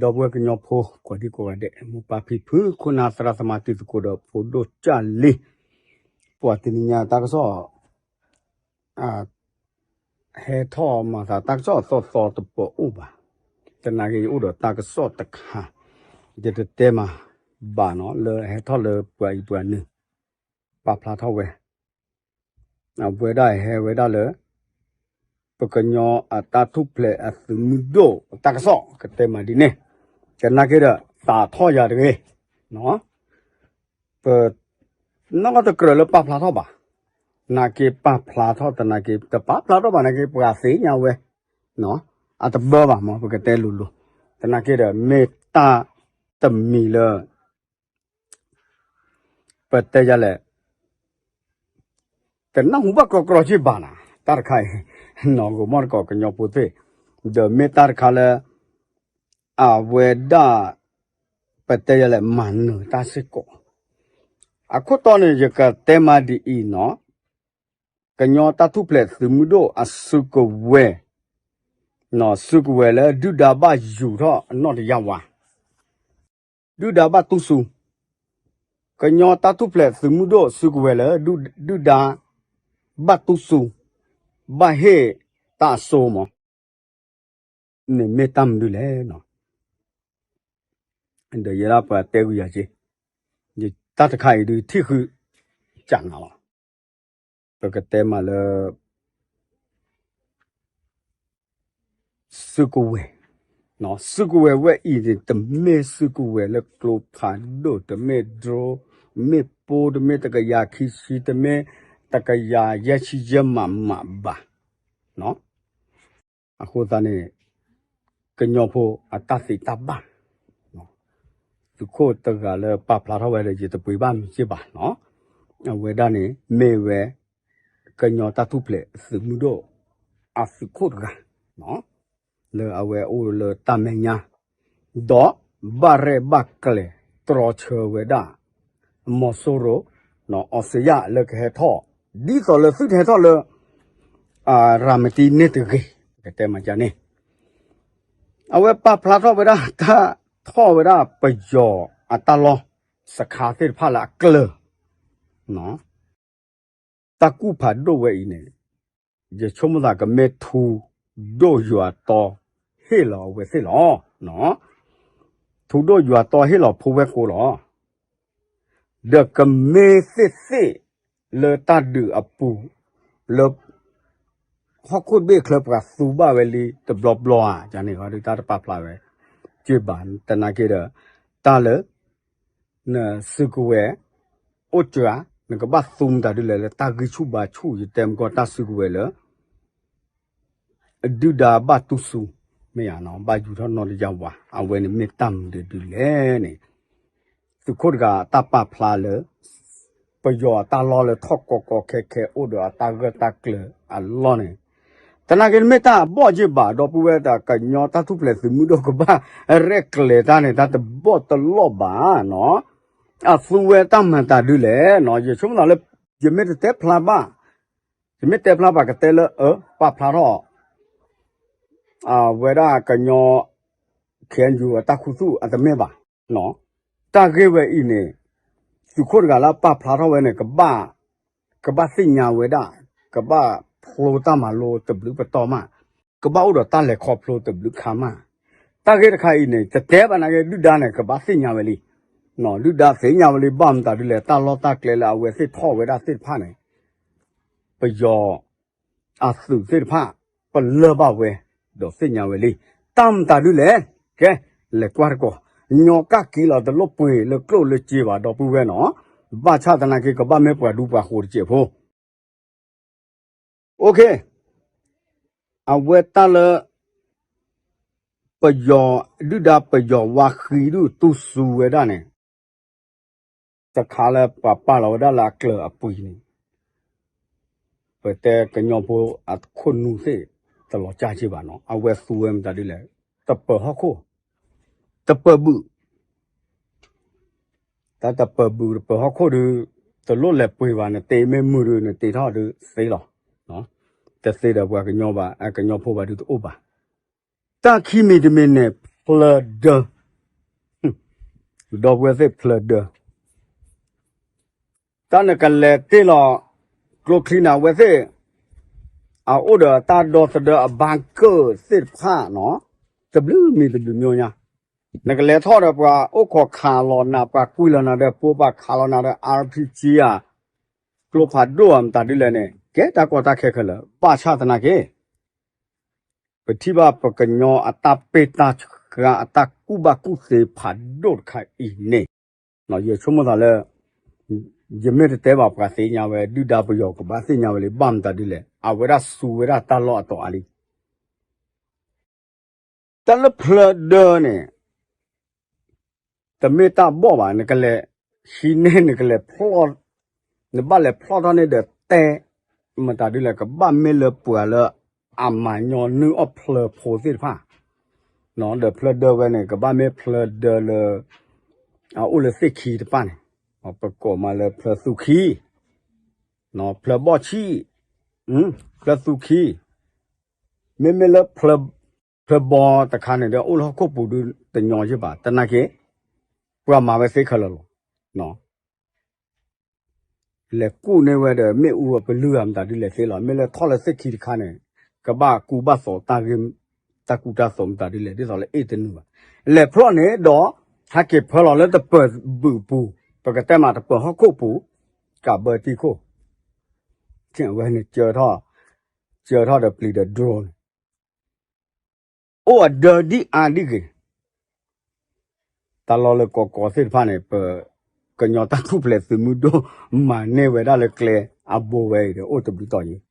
do bwe knyo pho ko di ko de mu pa phi phu khuna sara samati ko do pho do cha le po ti ni nya ta so a he tho ma sa ta so so so to po u ba ta na ge u do ta ka so ta kha de de te ma ba no le he tho le pwa i pwa ni pa phla tho we a bwe da he we da le ပကညောအတာထုပလေအသမှုဒိုတကဆောကတဲ့မဒီနေ ကနကေရတာထောရတဲ့နော်ပနောကတကရလပပလာတော့ပါနာကေပပလာတော့တနာကေတပပလာတော့ပါနာကေပကစေညာဝဲနော်အတဘောပါမပကတဲ့လူလူတနာကေရမေတ္တာတမီလပတ္တရလေကနဟုဘကကရချိဘာနာတာခိုင် no go mar ko kanyo pute de metar khala a weda pate yale man ta se ko ako to ne je ka tema di i no kanyo ta tu ple thumu do asu ko we no su ko we le du da ba yu tho no de ya wa du da ba tu su kanyo ta tu ple thumu do su ko we le du du da ba tu su ဘာဟေတာဆိုမနေမေတမ်ဒူလေနော် အန်ဒရရပါတဲကူရချေဒီတတ်ခိုင်ဒီထိခုကြံလာပကတဲမလစုကူဝဲနော်စုကူဝဲဝဲဤဒီတမေစုကူဝဲလကလိုဖန်ဒိုတမေဒ ရိုမေပိုတမေတကယာခိစီတမေတကရာရက်ရှိရမမပါနော်အခုတနေ့ကညောဖို့အတသိတပါနော် သူခိုတကလည်းပပလာတော့ဝဲလေကြီးတပွေပါမြစ်ပါနော်ဝဲဒနေမေဝဲကညောတတုပလေစမှုတော့အဖခိုတကနော်လေအဝဲအိုလေတမညာတော့ဘာရဲဘကလေတရချဝဲဒါမောဆိုရိုနော်အစရလကဟထောဒီဆိုလေစစ်ဟထောလေအာရာမတီနေတကေကတဲ့မကြနေအဝဲပပလာတော့ဝဒတာ ထောဝဒပယောအတလောစခါတိဖလာကလနော်တကူဖာဒိုဝဲဤနေ je chomo da ka me thu do yua to he lo we se lo no thu do yua to he lo phu we ko lo de ka me se se le ta du apu le ဟခုဘေကလပကစူဘာဝလီတဘလဘလောဂျာနေဟာဒီတာပပလာဝဲကျွဘန်တနာကေရတာလ နစကူဝဲအိုချာနကဘသုမ်တာဒလေတာဂီချူဘာချူယတမ်ကောတာစကူဝဲလအဒူဒါဘတုဆူမေယနောဘာဂျူထောနော်လကြောက်ပါအဝဲနေမေတမ် de du le ne သူခုတ်ကတပပလာလပယောတာလောလထောက်ကောကောခဲခဲအိုဒတာဂတာကလအလောနေ တနာကင်မေတာဘော့ကြပါတော့ပူဝဲတာကညောတထုပလက်စမှုတော့ကပါရက်ကလေတာနေတာတဘော့တလော့ပါနော်အဖူဝဲတမန်တာဒူလေနော်ရချုံတော့လေယမေတဲ့ဖလာပါယမေတဲ့ဖလာပါကတဲ့လအပဖလာတော့အာဝဲတာကညောခဲဂျူတခုစုအတမဲပါနော်တာကေဝဲဤနေသူခိုးကလာပဖလာတော့ဝဲနေကပါကပါစညာဝဲတာကပါ flow ta ma lo te blu pa to ma ka ba do ta le kho flow te blu kha ma ta ge ta khai ne te te ba na ge lu da ne ka ba sin nya we li no lu da sin nya we li bam ta du le ta lo ta kle la we sit tho we da sit pha ne pa yo a su sit pha pa le ba we do sin nya we li tam ta du le ke le kwar ko ညောကကီလာတလို့ပွေလေကလို့လေကြည်ပါတော့ပူပဲနော်ဘာချတနာကေကဘာမဲပွားဒူပါဟိုကြည်ဖို့ okay အဝဲတလပယောဒုဒပယောဝါခီဒုတုဆူဝဲဒနဲ့တခါလဲပပလောဒလာကလအပူနေပတဲ့ကညောပိုအခုနုစေတလောကြချပါနော်အဝဲဆူဝဲမတဒီလဲတပဟခုတပဘူးတတပဘူးပဟခုဒတလို့လဲပွေပါနဲ့တေမဲမှုရနဲ့တေထောက်ဒစေးလော နော်တစေးတော့ဘွားကညောပါအကညောဖို့ပါတူအိုပါတာခိမီတမင်းနဲ့ flooder တော့ဝဲစစ် flooder တနကလည်းတေလောကလိုခလီနာဝဲစစ်အာအိုဒါတာဒေါ်စဒဘန်ကာစစ်ဖာနော်တဘလူမီတဘလူမျိုးညာနကလည်းထော်တော့ပွာအိုခေါ်ခါလောနာပါကွီလောနာတဲ့ပိုးပါခါလောနာတဲ့ RPG อ่ะကလိုဖာဒိုအမ်တာဒီလ ည်းနဲ့ကဲတာကောတာခဲခလပါချတနာကေပတိဘာပကညောအတပေတာကအတကူဘကုစေဖာဒိုခိုင်အင်းနေနော်ရချုံမသာလဲယမေတဲဘာပကစေညာဝဲဒုဒါပယောကဘာစေညာဝဲလေဘမ်တာဒီလေအဝရဆူဝရတလောအတော်အလီတလဖလဒနေတမေတာဘောပါနကလေရှိနေနကလေဖလော့နဘလေဖလော့တ มาตาดูแลกับบ้านไม่เลปัวละอามาญอนนึกอเพลโพสิผ้าน้องเดเพลเดเวเนี่ยกับบ้านไม่เพลเดเลเอาอุลสิขีตป้านเอาประกอบมาเลยเพลสุขีน้องเพลบอชีอืมเพลสุขีไม่ไม่เลเพลเพลบอตะคันเนี่ยเดี๋ยวอุลเขาควบปูดูแต่ยอนใช่ป่ะแต่นาเกะกว่ามาไปเสกเขาแล้วเนาะ လေကူနေဝဲတဲ့မြေဦးကဘလူရမ်တာဒီလေသေးလားမြေလေထော်လေစစ်ခီတခါနေကဘာကူဘဆောတာဂင်တကူတာစုံတာဒီလေဒီဆိုလေအေးတနူပါလေဖရော့နေတော့ဟာကေဖလော်လေတပဘူပူပကတဲ့မှာတပဟခုပူကဘတီခိုကျန်ဝဲနေကြော်တော့ကြော်တော့တဲ့ပလီတဲ့ဒရိုန်းအိုအဒဒီအာဒီကေတလောလေကောကောစစ်ဖာနေပ ကညောတခုပလက်စမှုတော့မနေဝဲဒါလေကလေအဘောဝဲတဲ့အိုတပလီတော်ကြီး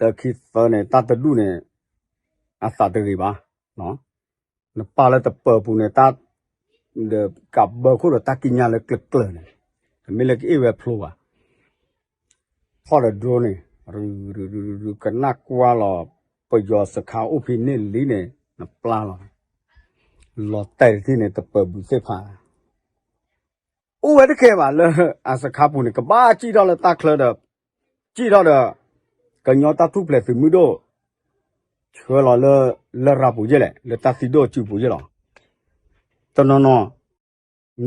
တခိစနေတတဒုနေအသတရီပါနော်နပါလက်တပပူနေတ de kap ba ko ta kinya le klek klek ne me le ke we flow ba for the drone ru ru ru ru kana kwa lo pa yo sa kha u phi ne li ne na pla lo lo tai ti ne ta pa bu se pha ဥဝဲတခဲပါလဲအစခါပူနေကဘာကြည့်တော့လဲတခလတော့ကြည့်တော့တော့ကညောတထုပလက်စမှုတော့ချောလာလဲလရပူကြလေလတစီတော့ချူပူကြလောတနော်နော်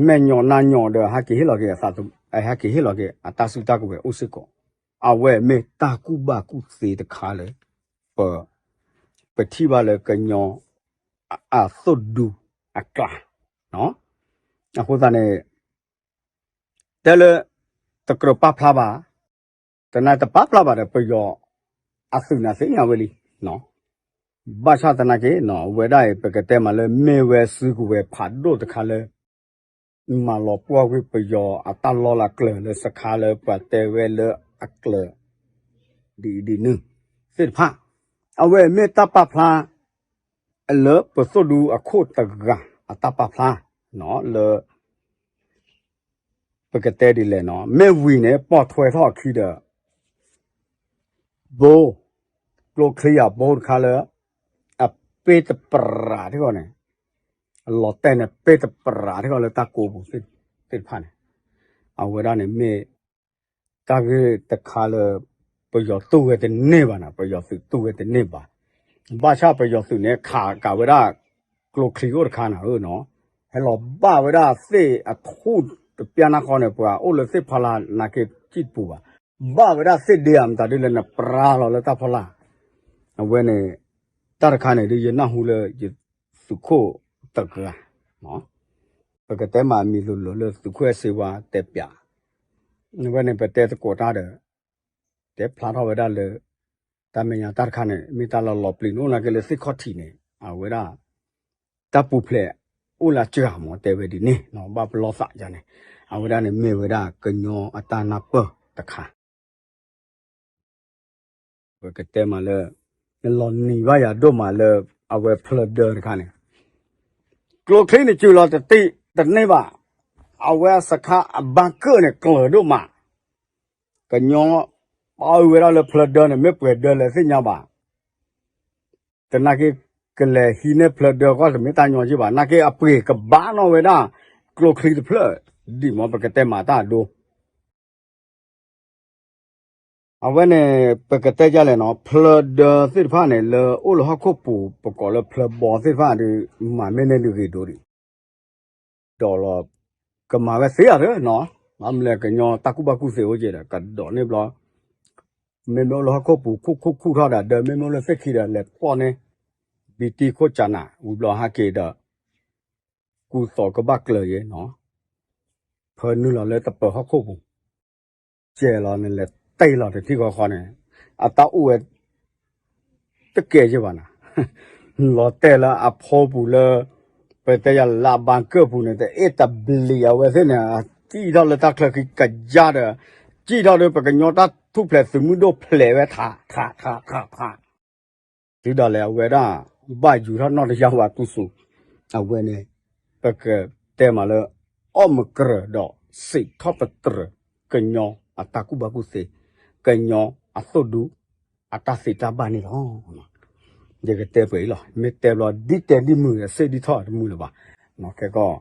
မဲညောနာညောတော့ဟာကေဟီလောကေစာတုအဲဟာကေဟီလောကေအတဆုတကူပဲဥစစ်ကောအဝဲမေတာကုဘကုစေတခါလေပပတိပါလေကညောအသုဒူအကလာနော်အခုသားနေ တယ်လေတကရပဖလာပါတနာတပဖလာပါတဲ့ပြော အခုနာစင်ရဝလီနော်ဘာသာတနာကေနော်ဝေဒရဲ့ပကတဲ့မှာလဲမေဝဲစုကူဝဲဖတ်တို့တခါလဲမလောပွားဝေပယောအတလောလာကလလဲစခါလဲပတဲဝဲလဲအကလဒီဒီနင်းစစ်ဖာအဝဲမေတပဖလာအလပစဒူအခုတကအတပဖလာနော်လဲ ပကတဲဒီလဲနော်မဲဝီနဲ့ပေါ်ထွဲထောက်ခီတဲ့ဘိုးကလိုခရီးယာဘိုးခါလဲအပေတပရာဒီကောနဲ့အလော်တဲနဲ့ပေတပရာဒီကောလဲတကူဘူးစစ်စစ်ဖာနဲ့အဝရနဲ့မဲတာကတခါလဲပယောသူ့ရဲ့တနေ့ပါနာပယောသူ့သူ့ရဲ့တနေ့ပါဘာချပယောသူ့နဲ့ခါကဝရကလိုခရီးကိုတခါနာလို့နော်ဟဲ့လောဘာဝရစေအခု ပြန်နာခေါ်နေပွာအိုလစစ်ဖလာနာကေချစ်ပူပါဘာဝရစစ်ဒီအမ်တာဒီလည်းနပရာလောလည်းတဖလာအဝဲနဲ့တရခါနေဒီရနဟူလေစုခိုတကနော်ပကတဲ့မှာမီလိုလိုလိုသူခွဲစေဝါတက်ပြနဘနဲ့ပတဲ့ကိုတာတဲ့တဲ့ဖလာတော့ဝဒလေတမညာတတ်ခါနဲ့မိတလာလောပလီနိုနာကလေးစစ်ခေါတီနေအဝရတပ်ပူဖလေဦးလာကြာ မောတဲဝဒီနေနော်ဘဘလောစာကြနေအဝရနဲ့မေဝရကညောအတနာပတခါပကတဲ့မှာလေလောနီဝါရတော့မှာလေအဝဲဖလဒတခါနေကလိုခင်းနေကျူလာတတိတနေပါအဝဲစခါဘန်ကနဲ့ကလောတို့မှာကညောပါဝဲရလဖလဒနဲ့မေပွေဒလဲစညာပါတနာကေ ကလေဟီနေဖလဒကမေတညောကြီးပါနာကေအပွေကဘာနော်ဝဲတာကလိုခင်းဖလဒီမောပကတဲ့မာတာဒိုအဝဲနဲ့ပကတဲ့ကြလဲနော်ဖလဒစစ်ဖာနဲ့လေအိုလဟခုပူပကောလဖလဘောစစ်ဖာဒီမမဲနဲ့လူကြီးတို့ဒီဒေါ်လာကမာပဲဆေးရတယ်နော်မမလဲကညောတကုဘကုစေဟိုကြတယ်ကတော့နေဘလားမေမေလဟခုပူခုခုခုထားတာဒမေမေလစက်ခီတယ်လေပေါ်နေ ဘီတီခိုချနာဝဘလဟာကေဒါကူစောကဘကလေရေနော်ဖနူလာလေတပဟခုပူကျဲလာနေလေတိတ်လာတယ်ဒီကောခေါ်နေအတောက်ဝဲတကယ်ကြပါနာလောတဲလာအဖောဘူးလေပတဲ့ရလာ ဘန်ကဘူးနေတဲ့အတဘလီယဝဲစနေတီတော့လက်တက်ခလကကြတဲ့ကြည့်တော့ပကညောတာထုဖလက်စမှုတော့ဖလဲပဲထားထားထားထားထားဒီတော့လေဝဲတာဘယူတော့တော့ရောက်ပါသူစုအဝဲနေပကတဲမလဲအမကရတော့စိတ်ထပ်တရကညောအတကူဘကူစေကညောအသုဒူအတစိတဘာနေလောဒီကတဲ့ပဲလောမေတဲလောဒီတဲဒီမှုရစေဒီထော့မှုလပါနော်ကဲကော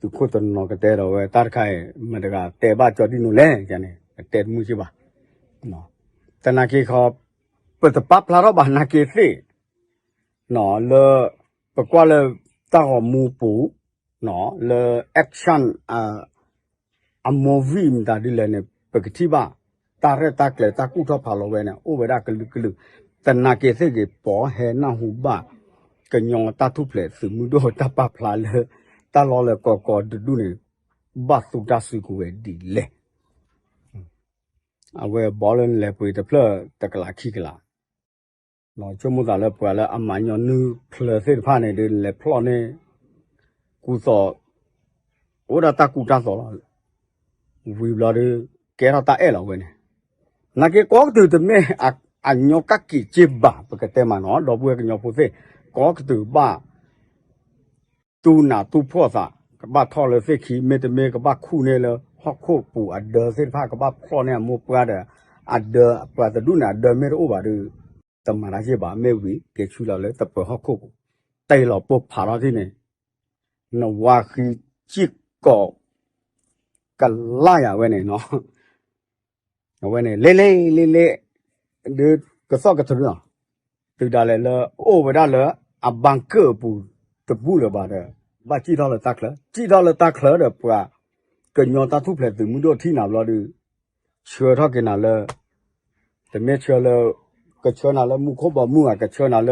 သူခုတနော်ကတဲ့တော့ဝဲတာခိုင်မတကတဲဘကြော်ဒီနုလဲကျန်နေတဲမှုရှိပါနော်တနာကေခေါ်ပတပပလာတော့ဘာနာကေစေ နော်လေပကွာလေတာမူပူနော်လေ action အာအမောဗီမဒါဒီလဲနေပကတိပါတာရက်တာကလေတာကုထောဖာလောဝဲနေအိုဝဲဒါကလူကလူတနာကေစေကေပေါ်ဟဲနာဟုဘကညောတာထုဖလေစမှုတော့တပဖလာလေတာလောလေကောကောဒဒူနေဘတ်စုတာစုကိုဝဲဒီလေအဝဲဘောလန်လေပွေတဖလတကလာခိကလာ နော်ချုံမသာလေပွာလေအမညောနူဖလစေဖာနေလေဖလောနေကူစောဩဒါတကူတာစောလာဝီဘလာ de que era ta ela wene na ke ko tu te me a a nyo ka ki che ba pa ke te ma no do bu ke nyo pu se ko tu ba tu na tu pho sa ka ba tho le se khi me te me ka ba khu ne le ho kho pu a de se pha ka ba pho ne mo pa da a de pa ta du na de me ro ba de ta ma la che ba me wi ke chu la le ta pa ho kho pu tai lo po pha ra thi ne no wa khi chi ko ကလာရဝဲနေနော်ဝဲနေလေးလေးလေးလေးဒီကစော့ကထရတူဒါလေလအိုဝဒါလအဘန်ကပူတပူလပါတဲ့ဘာကြည့်တော့လတက်လကြည့်တော့လတက်လတဲ့ပွာကညောတာထုဖလက်သူမှုတော့ထိနာဘလို့ဒီချွေတော့ကနာလေတမဲချွေလ ကချွနာလမှုခောဘမှုကချွနာလ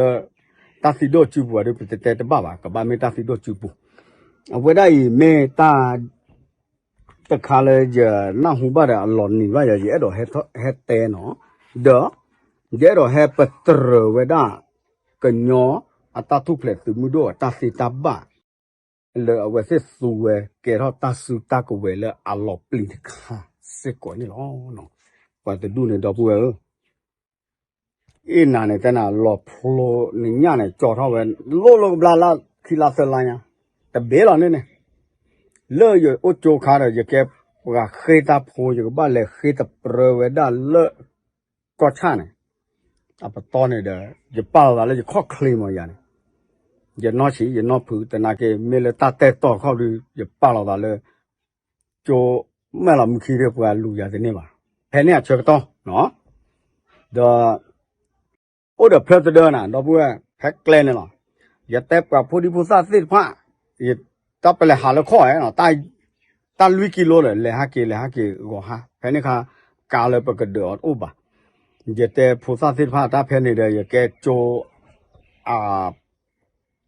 တာစီတော့ချူပူရတဲ့တဲ့တပါပါကဘာမေတာစီတော့ချူပူအဝဲဒါဤမေတာတခါလေကြနာဟုပါရအလော်နီပါရကြီးအဲ့တော့ဟဲဟဲတဲနော်ဒေါ်ကျဲတော့ဟဲပတရဝဒကညောအတတုဖလက်သူမှုတော့တစီတဘလေအဝဲစစ်ဆူဝဲကဲတော့တဆူတကဝဲလေအလော်ပလီခါစစ်ကိုနီလောနော်ပတ်တူနေတော့ပွဲ အင်းနာနဲ့တနာလော်ဖလိုညညနဲ့ကြော်တော့ပဲလောလောဘလာလာခီလာဆလိုင်းတဘေးလာနေနေ โอ้เดอะเพรสเดอร์น่ะดอกบัวแพ็คเกลนเนาะอย่าเต็บกับผู้ที่ผู้ซาสิดพระอย่าตับไปเลยหาล้ะข้อเนาะตายตาลุยกิโลเลยเลยฮะกิเลยฮะกิก็ฮะแค่นี้ค่ะกาเลยประกเดือดอุบะอย่าเต็บผู้ซาสิดพระตาแพ่นี่เดียอย่าแกโจอ่า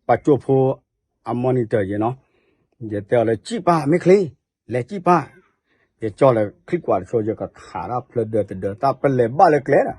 ปัจจุบันอัมมอนิเตอร์ยังเนาะอย่าเต็บเลยจีบ้าไม่คลีเลยจีบ้าอย่าจ่อเลยคลิกกว่าโชว์จะกับขาราเพลเดือดเดือดตาเป็นเลยบ้าเลยเกลนะ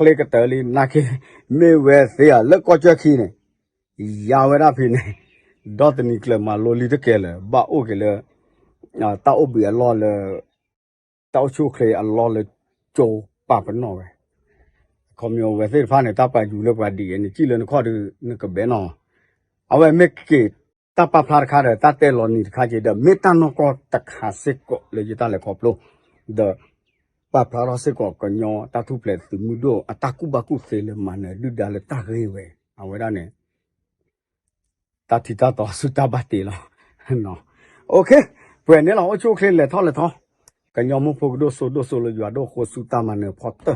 được ba là là klik cái tờ li na cái mẹ về thế à lỡ có chuyện khi này giàu về đó phi này ဒေါ်တနီကလမလိုလီတကဲလေဘာအိုကလေအာတာအိုဘီအလောလေတောက်ချုခလေအလောလေချို pa pa no we ko myo we se fa ne ta pa ju le pa di ni chi le no kho de ne ka be no a we me ke ta pa pha kha de ta te lo ni kha je de me ta no ko ta kha se ko le ji ta le ko plo de pa pha ro se ko ko nyo ta tu ple tu mu do ataku ba ku se le man ne du da le ta re we a we da ne ta ti ta to su ta ba ti lo no okay ပွေနေလောအချိုးခလေးလက်ထောက်လက်ထောကညောမဖို့ဒိုဆိုဒိုဆိုလရွာဒိုခိုစုတာမနေဖော်တ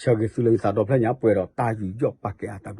ချောကေစုလိစာတော့ဖညာပွေတော့တာယူကြော့ပကေအတာ